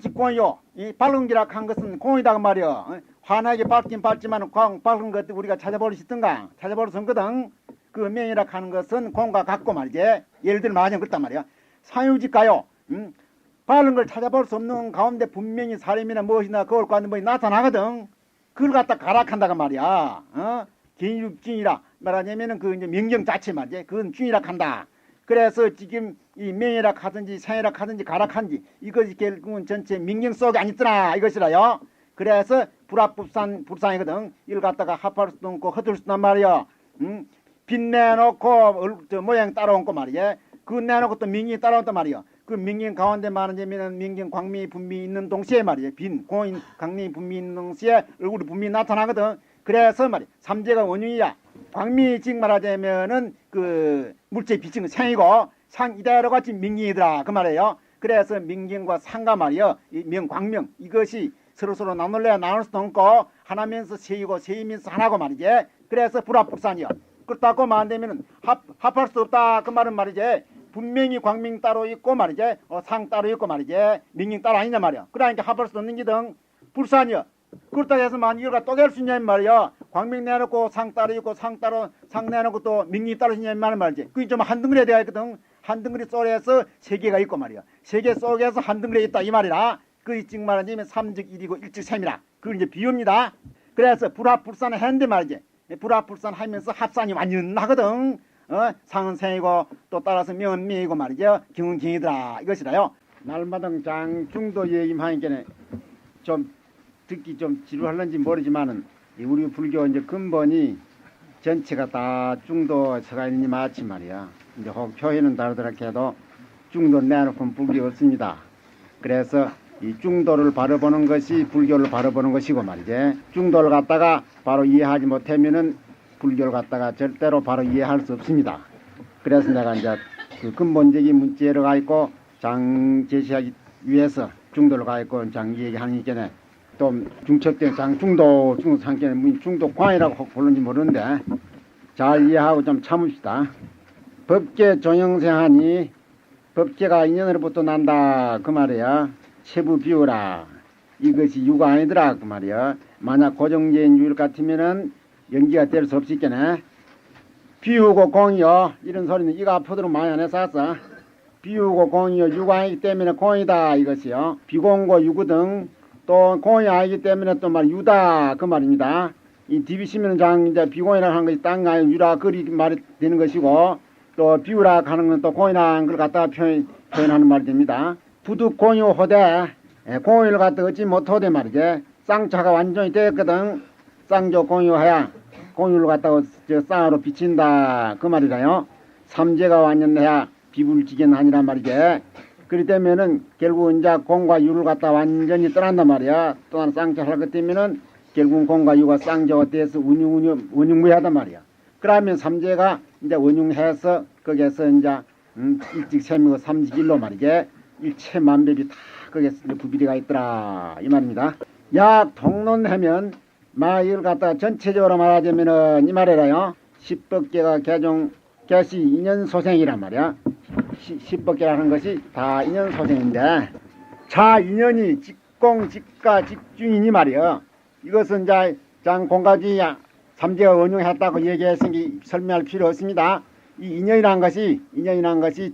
직공이요. 이 밝은 기락 한 것은 공이다 그 말이요. 어? 환하게 밝긴 밝지만 광 밝은 것도 우리가 있던가 찾아볼 수 없거든. 그 명이라 하는 것은 공과 같고 말이지. 예를 들면 마냥 그렇단 말이야. 사유직가요. 음? 밝은 걸 찾아볼 수 없는 가운데 분명히 사람이나 무엇이나 그걸 갖는 뭐 나타나거든. 그걸 갖다 가락한다가 말이야. 어? 개인육증이라 말하자면은 그 이제 명령 자체 말이지. 그건 중이라 한다. 그래서 지금 이 명예라 하든지 생애라 하든지 가락한지 이것이 결국은 전체 명령 속에 안 있더라 이것이라요. 그래서 불합불산 불산이거든. 이걸 갖다가 합할 수도 없고 허들 수도 없단 말이야. 응? 빛 내놓고 얼- 저 모양 따라온 거 말이야. 그 내놓고 또 명령이 따라온단 말이야. 그 명령 가운데 말하자면 명령 광미 분미 있는 동시에 말이야. 빈 공인 광미 분미 있는 동시에 얼굴이 분미 나타나거든. 그래서 말이야. 삼재가 원흉이야. 광미 즉 말하자면은 그 물체 비칭은 생이고 상 이대로 같이 명령이더라 그 말이에요. 그래서 명령과 상가 말이요. 이 명광명 이것이 서로 서로 나눌래야 나눌 수도 없고 하나면서 세이고 세이면서 하나고 말이지. 그래서 불합불산이요. 그렇다고 말하면은 합 합할 수 없다 그 말은 말이지. 분명히 광명 따로 있고 말이지. 어, 상 따로 있고 말이지. 명령 따로 아니냐 말이야. 그러니까 합할 수 없는 기등 불산이요. 그렇다 해서 이거가 또될 수 있냐 이 말이야. 광명 내놓고 상 따로 있고 상 따로 상 내놓고 또 명령이 따로 있냐 이 말은 말이지. 그게 좀 한 덩그리에 되어 있거든. 한 덩그리 속에서 세 개가 있고 말이야. 세 개 속에서 한 덩그리에 있다 이 말이라. 그즉 말하자면 삼즉 일이고 일즉 셈이라. 그걸 이제 비웁니다. 그래서 불합불산을 했는데 말이지. 불합불산 하면서 합산이 완전 하거든. 어? 상은 생이고 또 따라서 명은 명이고 말이죠. 경은 경이더라 이것이라요. 날마당 장중도 얘기하니까 좀 듣기 좀 지루할런지 모르지만은 이 우리 불교 이제 근본이 전체가 다 중도 서가 있는 마치 말이야. 이제 혹 표현은 다르더라 해도 중도 내놓고는 불교 없습니다. 그래서 이 중도를 바라보는 것이 불교를 바라보는 것이고 말이지. 중도를 갖다가 바로 이해하지 못하면은 불교를 갖다가 절대로 바로 이해할 수 없습니다. 그래서 내가 이제 그 근본적인 문제를 가 있고 장 제시하기 위해서 중도를 가 있고 장 얘기하는 게네 또 중첩된 장 중도 중도 상계는 중도 광이라고 부르는지 모르는데 잘 이해하고 좀 참읍시다. 법계 종영생하니 법계가 인연으로부터 난다 그 말이야. 세부 비우라 이것이 유가 아니더라 그 말이야. 만약 고정제인 유일 같으면은 연기가 될 수 없겠네. 비우고 공이요 이런 소리는 이가 앞으로 많이 안 했었어. 비우고 공이요 유가 아니기 때문에 공이다 이것이요. 비공고 유구 등 또 공이 아니기 때문에 또 말 유다 그 말입니다. 이 디비시면 장 이제 비공이라 하는 것이 땅 아니 유라 그리 말이 되는 것이고 또 비우라 하는 건 또 공이라 하는 걸 갖다가 표현, 표현 하는 말이 됩니다. 부득 공유 호대 예, 공유를 갖다 얻지 못하되 말이지 쌍차가 완전히 되었거든 쌍조 공유하야 공유를 갖다가 저 쌍으로 비친다 그 말이라요. 삼재가 완전해야 비불지견 아니란 말이지. 그렇기 때문에는 결국 이제 공과 유를 갖다 완전히 떠난단 말이야. 또한 쌍자 할것 때문에는 결국 공과 유가 쌍자가 돼서 운용운용 운용무하단 말이야. 그러면 삼재가 이제 운용해서 거기에서 이제 음, 일직 셈이고 삼직일로 말이지. 일체 만별이 다 거기에서 이제 구비리가 있더라 이 말입니다. 약 통론하면 마을 갖다 전체적으로 말하자면은 이 말이라요. 십법계가 개종 개시 인연 소생이란 말이야. 시- 십법계라는 것이 다 인연 소생인데 자 인연이 직공 직가 직중이니 말이야. 이것은 이제 장 공가지 삼재가 원용했다고 얘기했으니 설명할 필요 없습니다. 이 인연이란 것이 인연이란 것이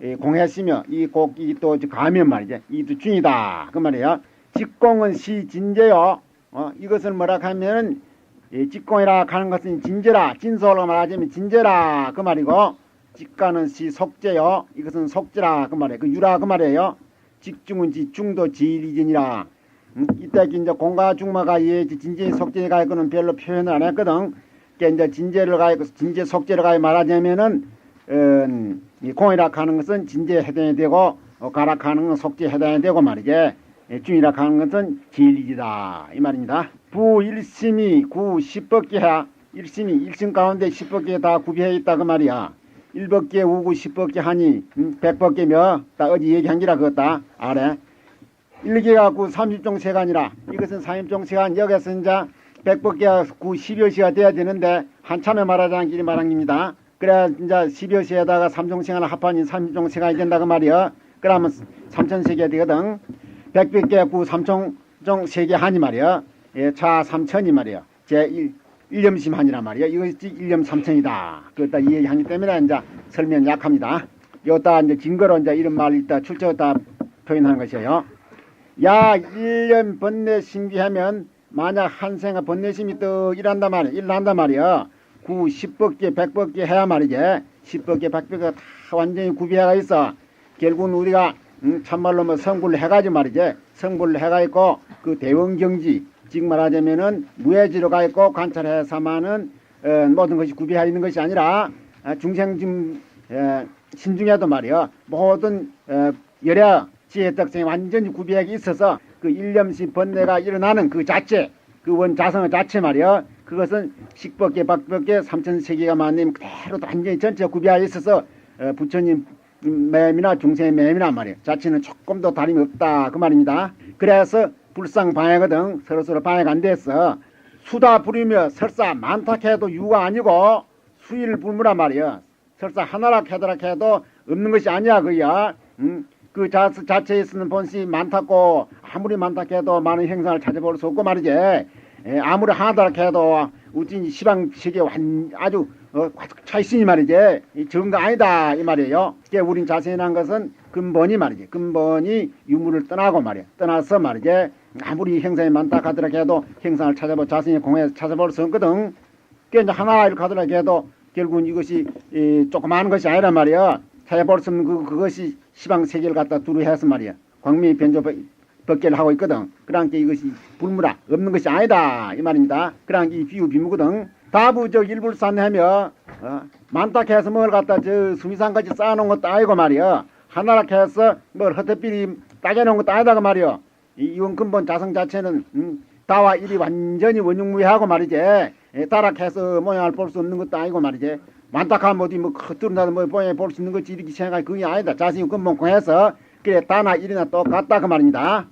에, 공했으며 이 곡이 또 가면 말이죠. 이도 중이다 그 말이에요. 직공은 시진제요. 어, 이것을 뭐라 하면은 이 직공이라 하는 것은 진제라 진솔로 말하자면 진제라 그 말이고 직가는 시 속제요. 이것은 속제라 그 말이에요. 그 유라 그 말이에요. 직중은 지중도 지리진이라. 음, 이때 이제 공가 중마가 예 진제 속제가 있고는 별로 표현을 안 했거든. 그러니까 이제 진제를 가고 진제 속제를 가고 말하자면은 어, 이 공이라 하는 것은 진제에 해당이 되고 어, 가라 하는 건 속제에 해당이 되고 말이지. 예, 중이라 하는 것은 진리지다 이 말입니다. 부 일심이 구 십법계하 일심이 일심 가운데 십법계 다 구비해 있다 그 말이야. 일법계 우구 십법계 하니 음, 백법계며 다 어디 얘기한 기라 그었다 아래. 일개 갖고 삼십종 세간이라 이것은 삼십종 세간 여기서 이제 백법계가 구 십여 시가 돼야 되는데 한참에 말하자는 길이 말한 겁니다. 그래 이제 십여 시에다가 삼종 세간을 합하니 삼십종 세간이 된다 그 말이야. 그러면 삼천 세계가 되거든. 백백개 구 삼총종 세계 한이 말이야. 예, 차 삼천이 말이야. 제 일, 일념심 한이란 말이야. 이것이 일념 삼천이다. 그다 이 얘기하기 때문에 이제 설명 약합니다. 요따 이제 증거로 이제 이런 말 있다 출처다 표현하는 것이에요. 야 일년 번뇌 신기하면 만약 한생아 번뇌심이 또 일한단 말이야. 일한단 말이야. 구 십법계 백법계 해야 말이지. 십법계 백법계 다 완전히 구비해가 있어. 결국은 우리가 음, 참말로 뭐 성불을 해가지고 말이지. 성불을 해가 있고 그 대원경지 즉 말하자면은 무해지로 가 있고 관찰해서만은 어, 모든 것이 구비해 있는 것이 아니라 아, 중생심 에, 신중에도 말이야 모든 어, 여러 지혜 특성이 완전히 구비하게 있어서 그 일념시 번뇌가 일어나는 그 자체 그 원 자성의 자체 말이야 그것은 식법계 박법계 삼천세계가 만님 그대로 완전히 전체 구비하여 있어서 어, 부처님 매미나 중생의 매미나 말이야 자체는 조금도 다름이 없다 그 말입니다. 그래서 불상 방해거든 서로 서로 방해가 안 됐어 수다 부리며 설사 많다 해도 유가 아니고 수일 불무란 말이야 설사 하나라 캐더라 해도 없는 것이 아니야 그야. 음? 그 자, 자체에 쓰는 본시 많다고 아무리 많다 해도 많은 행상을 찾아볼 수 없고 말이지. 에, 아무리 하나다 해도 우진 시방 세계 완 아주 어, 차 있으니 말이지. 거 아니다 이 말이에요. 이게 우린 자세한 것은 근본이 말이지. 근본이 유무를 떠나고 말이야. 떠나서 말이지 아무리 행상이 많다 하더라 해도 행상을 찾아보 자신의 공에 찾아볼 수 없거든. 그 이제 하나 이렇게 하더라 해도 결국은 이것이 이, 조그마한 것이 아니란 말이야. 찾아볼 수 없는 그, 그것이 시방 세계를 갖다 두루 해서 말이야. 광미 변조 법계를 하고 있거든. 그러니까 이것이 불무라 없는 것이 아니다. 이 말입니다. 그러니까 이 비유 비무거든. 다부 저 일불산하며 어, 많다 해서 뭘 갖다 저 수미산까지 쌓아놓은 것도 아니고 말이야. 하나라 해서 뭘 헛헛비리 따져놓은 것도 아니다 그 말이야 이 이원 근본 자성 자체는 음, 다와 일이 완전히 원흉무해하고 말이지. 예, 따라해서 모양을 볼 수 없는 것도 아니고 말이지. 만탁하면 어디 뭐 겉들어나도 뭐 모양을 볼 수 있는 것이 이렇게 생각이 그게 아니다. 자신이 근본 공해서 그래 다나 일이나 똑같다 그 말입니다.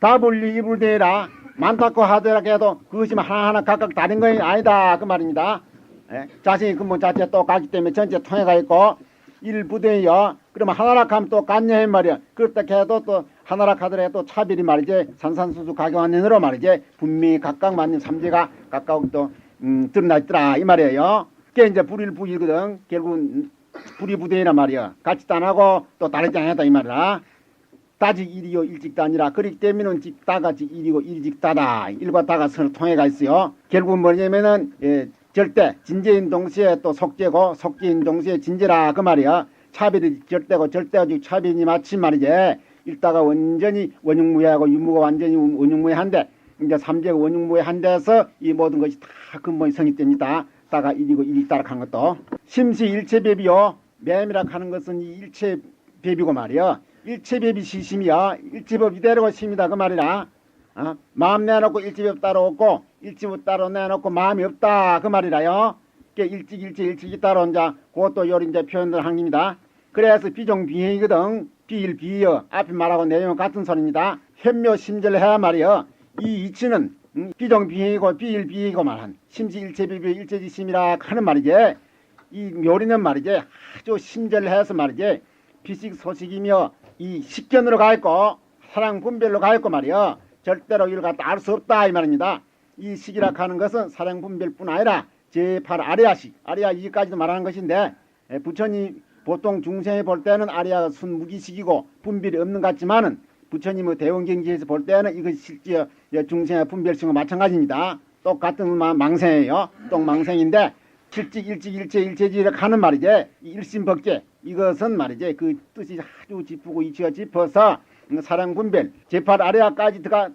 다불리 이불대라. 많다고 하더라 해도 그것이 하나하나 각각 다른 것이 아니다 그 말입니다. 예? 자신이 근본 자체 똑같기 때문에 전체 통해가 있고 일부대여 그러면 하나라 하면 또 같냐 이 말이야. 그렇다 해도 또 하나라 하더라도 차별이 말이지 산산수수 가경한년으로 말이지 분명히 각각 맞는 삼재가 각각 또 음, 드러나 있더라. 이 말이에요. 그게 이제 불일부이거든. 결국은 불이부대이란 말이야. 같이도 안 하고 또 다르지 않다 이 말이야 다직 일이요 일직다니라. 그렇기 때문에 직다가 직 일이고 일직다다. 일과 다가 서로 통해가 있어요. 결국은 뭐냐면은 예, 절대 진재인 동시에 또 속재고 속재인 동시에 진재라. 그 말이야. 차별이 절대고 절대가 차별이 마침 말이지 일다가 완전히 원흉무해하고 유무가 완전히 원흉무해한데 이제 삼재가 원흉무해한데서 이 모든 것이 다 근본이 성립됩니다. 다가 일이고 일이 따라간 것도. 심시 일체배비요. 매미라 하는 것은 이 일체배비고 말이야 일체배비 시심이야 일체법 이대로가 심이다. 그 말이라. 어? 마음 내놓고 일체법 따로 없고 일체법 따로 내놓고 마음이 없다. 그 말이라요. 그 일찍 일찍 일찍이 따로 이제 그것도 요리 이제 표현들 한 겁니다. 그래서 비종비행이거든 비일 비여 앞에 말하고 내용 같은 소리입니다. 현묘 심절 해야 말이여. 이 이치는 음, 비종비행이고 비일비이고 말한 심지 일체비비 일체지심이라 하는 말이지 이 묘리는 말이지 아주 심절해서 말이지 비식 소식이며 이 식견으로 가 있고 사랑 분별로 가 있고 말이야 절대로 이를 갖다 알 수 없다 이 말입니다. 이 식이라 하는 것은 사랑 분별뿐 아니라 제8 아리아식 아리아 이까지도 말하는 것인데 에, 부처님 보통 중생이 볼 때는 아리아가 순무기식이고 분별이 없는 것 같지만은 부처님의 대원경지에서 볼 때는 이것이 실제 중생의 분별식과 마찬가지입니다. 똑같은 마- 망생이에요. 똥망생인데 실직 일직 일체 일체지를 하는 말이지. 이 일심벅제 이것은 말이지. 그 뜻이 아주 짚고 이치가 짚어서 사랑 분별 제팔 아래아까지 들어가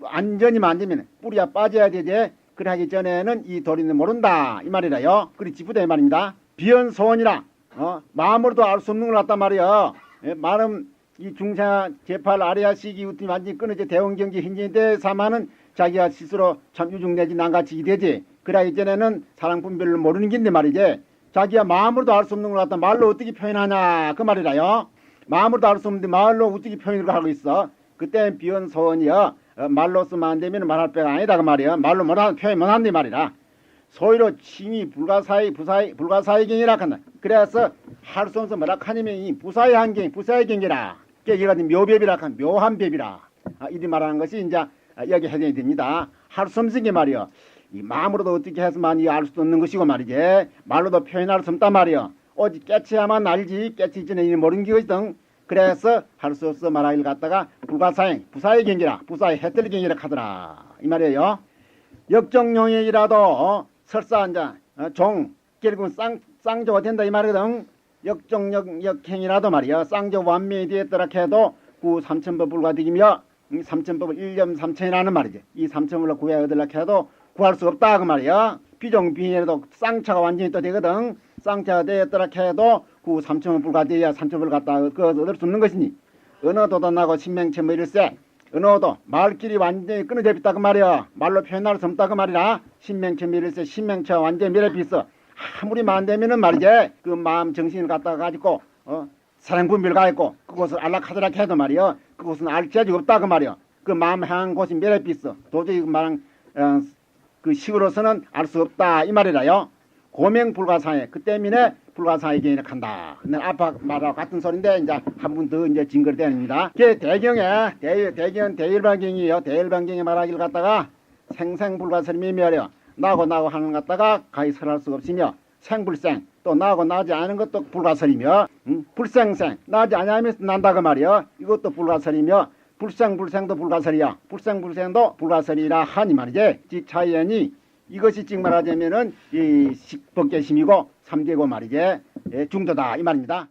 완전히 만지면 뿌리가 빠져야 되지. 그래 하기 전에는 이 도리는 모른다. 이 말이라요. 그리 짚으다 이 말입니다. 비연 소원이라 어, 마음으로도 알 수 없는 걸 갖단 말이야. 예, 말은 이 중사 제팔 아래아 시기 우티 완전히 끊어지 대원경지 hin지인데 사마는 자기가 스스로 참 유중 내지 난같이 되지. 그래 이전에는 사랑 분별을 모르는 긴데 말이지. 자기가 마음으로도 알 수 없는 걸 갖다 말로 어떻게 표현하냐 그 말이라요. 마음으로도 알 수 없는데 말로 어떻게 표현을 하고 있어. 그때는 비언소원이여 어, 말로 쓰면 안 되면 말할 배가 아니다 그 말이야 말로 못하는 표현 못한다 이 말이라 소위로 칭이 불가사의 부사의 불가사의 경이라 한다 그래서 할 수 없어 뭐라 하냐면 이 부사의 한경 부사의 경이라 이가 묘법이라 한 묘한 법이라 아, 이리 말하는 것이 이제 아, 여기 해당이 됩니다. 할 수 없은 게 말이요. 이 마음으로도 어떻게 해서만 알 수도 없는 것이고 말이지. 말로도 표현할 수 없단 말이요. 오직 깨치야만 알지 깨치기 전에 이 모르는 것이든 그래서 할 수 없어 말하기를 갖다가 불가사행 부사의 경기라 부사의 해뜰 경기라 하더라 이 말이에요. 역정용이라도 어, 설사 이제 어, 종 결국은 쌍 쌍조가 된다 이 말이거든. 역정역 역행이라도 말이야 쌍조 완명이 되었더라 해도 구 삼천법 불가득이며 이 삼천법을 일념 삼천이라는 말이지. 이 삼천법을 구해 얻으려 해도 구할 수 없다 그 말이야. 비종 비해도 쌍차가 완전히 또 되거든. 쌍차가 되었더라 해도 구 삼천법 불가돼야 삼천법을 갖다 그 얻을 수 없는 것이니 언어도도 나고 신명체 뭐 이럴세 언어도 말길이 완전히 끊어져 있다 그 말이야. 말로 표현할 수 없다 그 말이라. 신명체 미를세 신명체가 완전히 미래 있어. 아무리 만되면은 말이지 그 마음 정신을 갖다가 가지고 어 사랑 분별 가 있고 그곳을 안락하더라 해도 말이야 그곳은 알 자지 없다 그 말이야 그 마음 향한 곳이 미래 있어 도저히 그 말은 어, 그 식으로서는 알 수 없다 이 말이라요 고명 불가사에 그 때문에 불가사에 개인을 한다. 근데 아까 말하고 같은 소리인데 이제 한 분 더 이제 대입니다. 그 대경에 대, 대경 대일반경이요. 대일반경에 말하기를 갖다가 생생불가설임이 멸려 나고 나고 하는 것 갖다가 가히 설할 수가 없으며 생불생 또 나고 나지 않은 것도 불가설이며 음, 불생생 나지 않으면서 난다 그 말이여. 이것도 불가설이며 불생불생도 불가설이야. 불생불생도 불가설이라 하니 말이지. 즉 차이연이 이것이 즉 말하자면은 이 식법계심이고 삼계고 말이지 예, 중도다 이 말입니다.